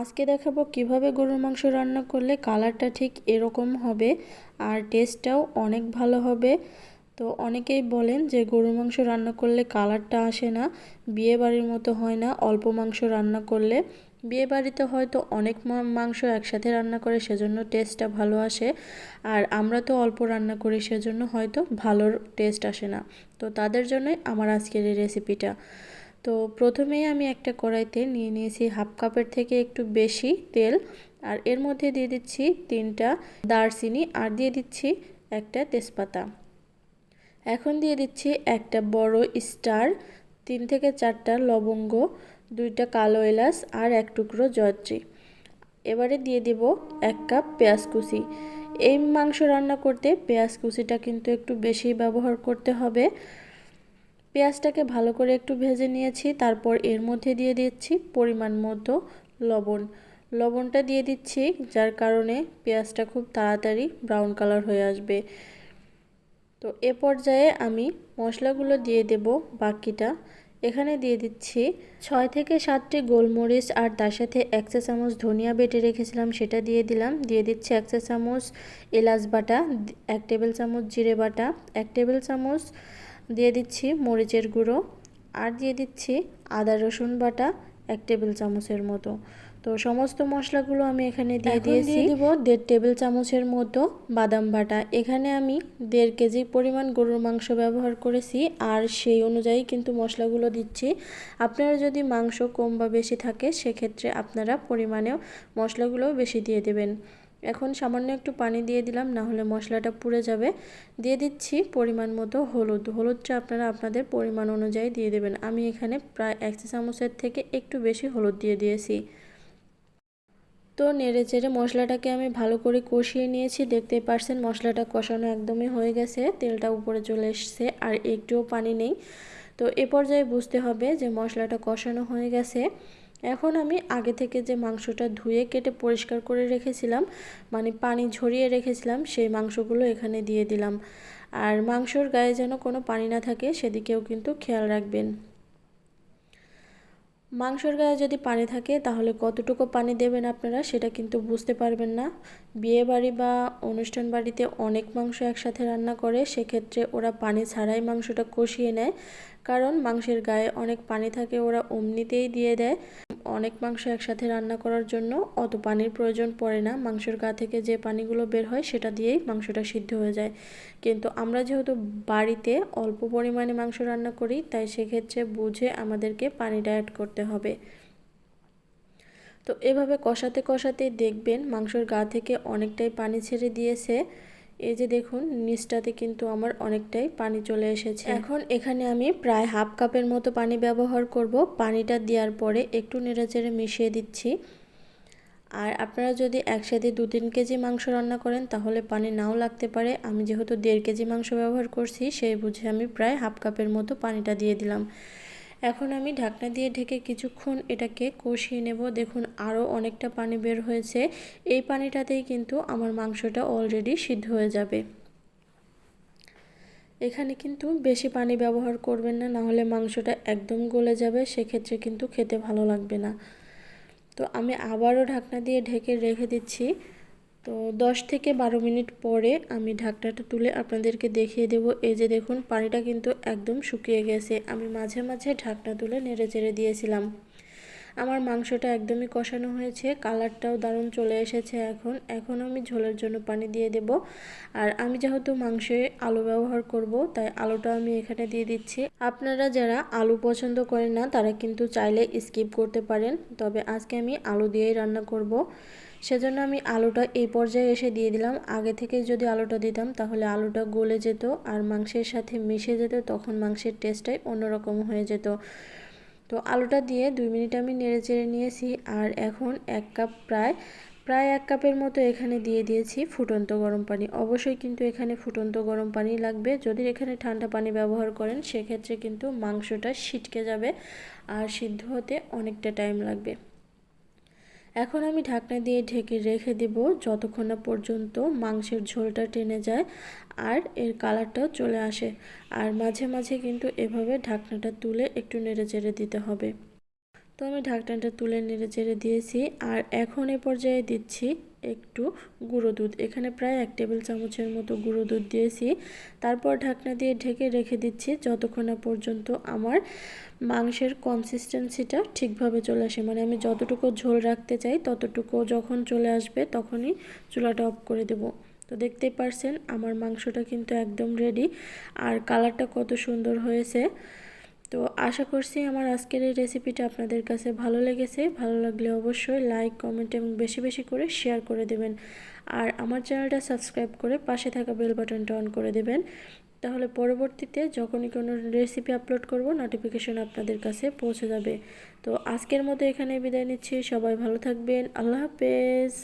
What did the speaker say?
আজকে দেখাবো কীভাবে গরুর মাংস রান্না করলে কালারটা ঠিক এরকম হবে আর টেস্টটাও অনেক ভালো হবে। তো অনেকেই বলেন যে গরুর মাংস রান্না করলে কালারটা আসে না, বিয়ে বাড়ির মতো হয় না, অল্প মাংস রান্না করলে। বিয়ে বাড়িতে হয়তো অনেক মাংস একসাথে রান্না করে সেজন্য টেস্টটা ভালো আসে আর আমরা তো অল্প রান্না করি সেজন্য হয়তো ভালো টেস্ট আসে না। তো তাদের জন্যই আমার আজকের এই রেসিপিটা তো প্রথমেই আমি একটা কড়াইতে নিয়ে নিয়েছি হাফ কাপের থেকে একটু বেশি তেল, আর এর মধ্যে দিয়ে দিচ্ছি তিনটা দারচিনি, আর দিয়ে দিচ্ছি একটা তেজপাতা। এখন দিয়ে দিচ্ছি একটা বড় স্টার, তিন থেকে চারটা লবঙ্গ, দুইটা কালো এলাচ, আর এক টুকরো জয়ত্রী। এবারে দিয়ে দেব এক কাপ পেঁয়াজ কুচি। এই মাংস রান্না করতে পেঁয়াজ কুচিটা কিন্তু একটু বেশি ব্যবহার করতে হবে। পেঁয়াজটাকে ভালো করে একটু ভেজে নিয়েছি, তারপর এর মধ্যে দিয়ে দিচ্ছি পরিমাণ মতো লবণ। লবণটা দিয়ে দিচ্ছি, যার কারণে পেঁয়াজটা খুব তাড়াতাড়ি ব্রাউন কালার হয়ে আসবে। তো এ পর্যায়ে আমি মশলাগুলো দিয়ে দেব বাকিটা। এখানে দিয়ে দিচ্ছি ছয় থেকে সাতটি গোলমরিচ আর তার সাথে এক চা চামচ ধনিয়া বেটে রেখেছিলাম, সেটা দিয়ে দিলাম। দিয়ে দিচ্ছি এক চা চামচ এলাচ বাটা, এক টেবিল চামচ জিরে বাটা, এক টেবিল চামচ দিয়ে দিচ্ছি মরিচের গুঁড়ো আর দিয়ে দিচ্ছি আদা রসুন বাটা এক টেবিল চামচের মতো। তো সমস্ত মশলাগুলো আমি এখানে দিয়ে দিয়েছি। দিব দেড় টেবিল চামচের মতো বাদাম বাটা। এখানে আমি দেড় কেজি পরিমাণ গরুর মাংস ব্যবহার করেছি আর সেই অনুযায়ী কিন্তু মশলাগুলো দিচ্ছি। আপনারা যদি মাংস কম বা বেশি থাকে সেক্ষেত্রে আপনারা পরিমাণেও মশলাগুলো বেশি দিয়ে দেবেন। এখন সামান্য একটু পানি দিয়ে দিলাম না হলে মশলাটা পুড়ে যাবে। দিয়ে দিচ্ছি পরিমাণ মতো হলুদ। হলুদটা আপনারা আপনাদের পরিমাণ অনুযায়ী দিয়ে দেবেন। আমি এখানে প্রায় এক চামচের থেকে একটু বেশি হলুদ দিয়ে দিয়েছি। তো নেড়ে চেড়ে মশলাটাকে আমি ভালো করে কষিয়ে নিয়েছি। দেখতেই পারছেন মশলাটা কষানো একদমই হয়ে গেছে, তেলটা উপরে চলে এসছে আর একটুও পানি নেই। তো এ পর্যায়ে বুঝতে হবে যে মশলাটা কষানো হয়ে গেছে। এখন আমি আগে থেকে যে মাংসটা ধুয়ে কেটে পরিষ্কার করে রেখেছিলাম মানে পানি ঝরিয়ে রেখেছিলাম, সেই মাংসগুলো এখানে দিয়ে দিলাম। আর মাংসর গায়ে যেন কোনো পানি না থাকে, সেদিকেও কিন্তু খেয়াল রাখবেন। মাংসর গায়ে যদি পানি থাকে, তাহলে কতটুকু পানি দেবেন আপনারা, সেটা কিন্তু বুঝতে পারবেন না। বিয়ে বাড়ি বা অনুষ্ঠান বাড়িতে অনেক মাংস একসাথে রান্না করে, সেক্ষেত্রে ওরা পানি ছাড়াই মাংসটা কষিয়ে নেয়। কারণ মাংসের গায়ে অনেক পানি থাকে, ওরা অমনিতেই দিয়ে দেয়। অনেক মাংস একসাথে রান্না করার জন্য, অত পানির প্রয়োজন পড়ে না। মাংসের গা থেকে যে পানিগুলো বের হয়, সেটা দিয়েই মাংসটা সিদ্ধ হয়ে যায়। কিন্তু আমরা যেহেতু বাড়িতে অল্প পরিমাণে মাংস রান্না করি, তাই সেক্ষেত্রে বুঝে আমাদেরকে পানিটা অ্যাড করতে হবে। তো এভাবে কষাতে কষাতে দেখবেন মাংসর গা থেকে অনেকটাই পানি ছেড়ে দিয়েছে। এই যে দেখুন, নিচটাতে কিন্তু আমার অনেকটাই পানি চলে এসেছে। এখন এখানে আমি প্রায় হাফ কাপের মতো পানি ব্যবহার করব। পানিটা দেওয়ার পরে একটু নেড়েচেড়ে মিশিয়ে দিচ্ছি। আর আপনারা যদি একসাথে দু তিন কেজি মাংস রান্না করেন, তাহলে পানি নাও লাগতে পারে। আমি যেহেতু দেড় কেজি মাংস ব্যবহার করছি, সেই বুঝে আমি প্রায় হাফ কাপের মতো পানিটা দিয়ে দিলাম। এখন আমি ঢাকনা দিয়ে ঢেকে কিছুক্ষণ এটাকে কষিয়ে নেব। দেখুন আরও অনেকটা পানি বের হয়েছে। এই পানিটাতেই কিন্তু আমার মাংসটা অলরেডি সিদ্ধ হয়ে যাবে। এখানে কিন্তু বেশি পানি ব্যবহার করবেন না নাহলে মাংসটা একদম গলে যাবে, সেক্ষেত্রে কিন্তু খেতে ভালো লাগবে না। তো আমি আবারও ঢাকনা দিয়ে ঢেকে রেখে দিচ্ছি। তো দশ থেকে বারো মিনিট পরে আমি ঢাকনাটা তুলে আপনাদেরকে দেখিয়ে দেব। এই যে দেখুন, পানিটা কিন্তু একদম শুকিয়ে গেছে। আমি মাঝে মাঝে ঢাকনা তুলে নেড়ে চেড়ে দিয়েছিলাম। আমার মাংসটা একদমই কষানো হয়েছে, কালারটাও দারুণ চলে এসেছে এখন। এখন আমি ঝোলের জন্য পানি দিয়ে দেব। আর আমি যেহেতু মাংসে আলু ব্যবহার করব, তাই আলুটা আমি এখানে দিয়ে দিচ্ছি। আপনারা যারা আলু পছন্দ করেন না, তারা কিন্তু চাইলে স্কিপ করতে পারেন। তবে আজকে আমি আলু দিয়েই রান্না করব। সেজন্য আমি আলুটা এই পর্যায়ে এসে দিয়ে দিলাম। আগে থেকে যদি আলুটা দিতাম, তাহলে আলুটা গলে যেত আর মাংসের সাথে মিশে যেত, তখন মাংসের টেস্টটাই অন্যরকম হয়ে যেত। তো আলুটা দিয়ে দুই মিনিট আমি নেড়ে চেড়ে নিয়েছি আর এখন এক কাপ প্রায় প্রায় এক কাপের মতো এখানে দিয়ে দিয়েছি ফুটন্ত গরম পানি। অবশ্যই কিন্তু এখানে ফুটন্ত গরম পানি লাগবে। যদি এখানে ঠান্ডা পানি ব্যবহার করেন, সেক্ষেত্রে কিন্তু মাংসটা ছিটকে যাবে আর সিদ্ধ হতে অনেকটা টাইম লাগবে। এখন আমি ঢাকনা দিয়ে ঢেকে রেখে দেব যতক্ষণ না পর্যন্ত মাংসের ঝোলটা টেনে যায় আর এর কালারটাও চলে আসে। আর মাঝে মাঝে কিন্তু এভাবে ঢাকনাটা তুলে একটু নেড়ে চেড়ে দিতে হবে। তো আমি ঢাকনাটা তুলে নেড়ে চেড়ে দিয়েছি আর এখন এ পর্যায়ে দিচ্ছি একটু গুঁড়ো দুধ। এখানে প্রায় এক টেবিল চামচের মতো গুঁড়ো দুধ দিয়েছি। তারপর ঢাকনা দিয়ে ঢেকে রেখে দিচ্ছি যতক্ষণ না পর্যন্ত আমার মাংসের কনসিস্টেন্সিটা ঠিকভাবে চলে আসে। মানে আমি যতটুকু ঝোল রাখতে চাই, ততটুকু যখন চলে আসবে তখনই চুলাটা অফ করে দেবো। তো দেখতেই পারছেন, আমার মাংসটা কিন্তু একদম রেডি আর কালারটা কত সুন্দর হয়েছে। তো আশা করছি আমার আজকের এই রেসিপিটা আপনাদের কাছে ভালো লেগেছে। ভালো লাগলে অবশ্যই লাইক কমেন্ট এবং বেশি বেশি করে শেয়ার করে দেবেন। আর আমার চ্যানেলটা সাবস্ক্রাইব করে পাশে থাকা বেল বাটনটা অন করে দেবেন। তাহলে পরবর্তীতে যখনই কোনো রেসিপি আপলোড করব নোটিফিকেশন আপনাদের কাছে পৌঁছে যাবে। তো আজকের মতো এখানে বিদায় নিচ্ছি। সবাই ভালো থাকবেন। আল্লাহ হাফেজ।